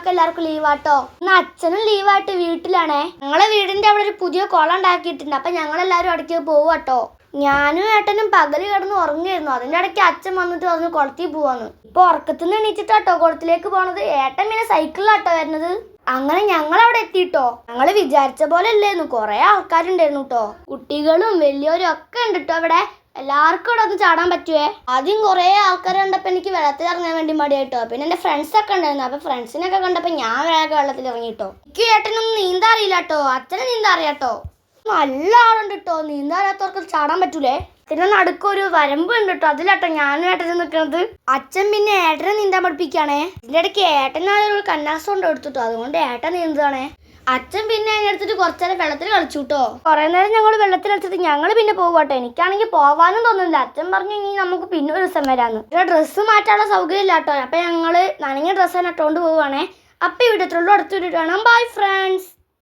ഞങ്ങൾക്ക് എല്ലാവർക്കും ലീവാട്ടോ ഇന്ന് അച്ഛനും ലീവായിട്ട് വീട്ടിലാണേ. ഞങ്ങളെ വീടിന്റെ അവിടെ ഒരു പുതിയ കുളം ഉണ്ടാക്കിയിട്ടുണ്ട്. അപ്പൊ ഞങ്ങൾ എല്ലാവരും ഇടയ്ക്ക് പോവാട്ടോ ഞാനും ഏട്ടനും പകൽ കിടന്ന് ഉറങ്ങിയിരുന്നു. അതിന്റെ ഇടയ്ക്ക് അച്ഛൻ വന്നിട്ട് പറഞ്ഞു കുളത്തിൽ പോവാന്ന്. ഇപ്പൊ ഉറക്കത്തിൽ നിന്ന് എണീച്ചിട്ടാട്ടോ കുളത്തിലേക്ക് പോണത്. ഏട്ടൻ പിന്നെ സൈക്കിളിലാട്ടോ വരുന്നത്. അങ്ങനെ ഞങ്ങൾ അവിടെ എത്തിട്ടോ. ഞങ്ങൾ വിചാരിച്ച പോലെ അല്ലായിരുന്നു കുറെ ആൾക്കാരുണ്ടായിരുന്നു കേട്ടോ കുട്ടികളും വലിയവരും ഒക്കെ ഉണ്ട് കേട്ടോ അവിടെ. എല്ലാവർക്കും ഇവിടെ ഒന്ന് ചാടാൻ പറ്റുവേ? ആദ്യം കുറേ ആൾക്കാർ കണ്ടപ്പോൾ എനിക്ക് വെള്ളത്തിൽ ഇറങ്ങാൻ വേണ്ടി മടിയായിട്ടോ. പിന്നെ എന്റെ ഫ്രണ്ട്സ് ഒക്കെ ഉണ്ടായിരുന്നു. അപ്പൊ ഫ്രണ്ട്സിനൊക്കെ കണ്ടപ്പോൾ ഞാൻ വേഗം വെള്ളത്തിൽ ഇറങ്ങിട്ടോ. എനിക്ക് ഏട്ടനൊന്നും നീന്താൻ അറിയില്ല കേട്ടോ. അച്ഛനെ നീന്താൻ അറിയാട്ടോ നല്ല ആളുണ്ട് കേട്ടോ. നീന്താൻ അറിയാത്തവർക്ക് ചാടാൻ പറ്റൂലേ? പിന്നെ നടുക്കൊരു വരമ്പ് ഉണ്ട് കേട്ടോ. അതിലാട്ടോ ഞാനും ഏട്ടനും നിൽക്കുന്നത് അച്ഛൻ പിന്നെ ഏട്ടനെ നീന്താൻ പഠിപ്പിക്കുകയാണേ. ഇതിന്റെ ഇടയ്ക്ക് ഏട്ടനായൊരു കന്നാസം കൊണ്ട് എടുത്തിട്ടോ അതുകൊണ്ട് ഏട്ടൻ നീന്തുകയാണേ അച്ഛൻ പിന്നെ എടുത്തിട്ട് കുറച്ചു നേരം വെള്ളത്തിൽ കളിച്ചു കേട്ടോ കുറെ നേരം ഞങ്ങൾ വെള്ളത്തിൽ കളിച്ചിട്ട് ഞങ്ങൾ പിന്നെ പോകട്ടെ എനിക്കാണെങ്കിൽ പോവാനും തോന്നുന്നില്ല. അച്ഛൻ പറഞ്ഞു ഇനി നമുക്ക് പിന്നെ ഒരു ദിവസം വരാന്ന്. ഇവിടെ ഡ്രസ്സ് മാറ്റാനുള്ള സൗകര്യം ഇല്ല കേട്ടോ അപ്പൊ ഞങ്ങൾ നനഞ്ഞ ഡ്രസ്സ് തന്നെ ഇട്ടുകൊണ്ട് പോവുകയാണേ അപ്പൊ ഇവിടെ അടുത്തൊരു കാണാം. Bye friends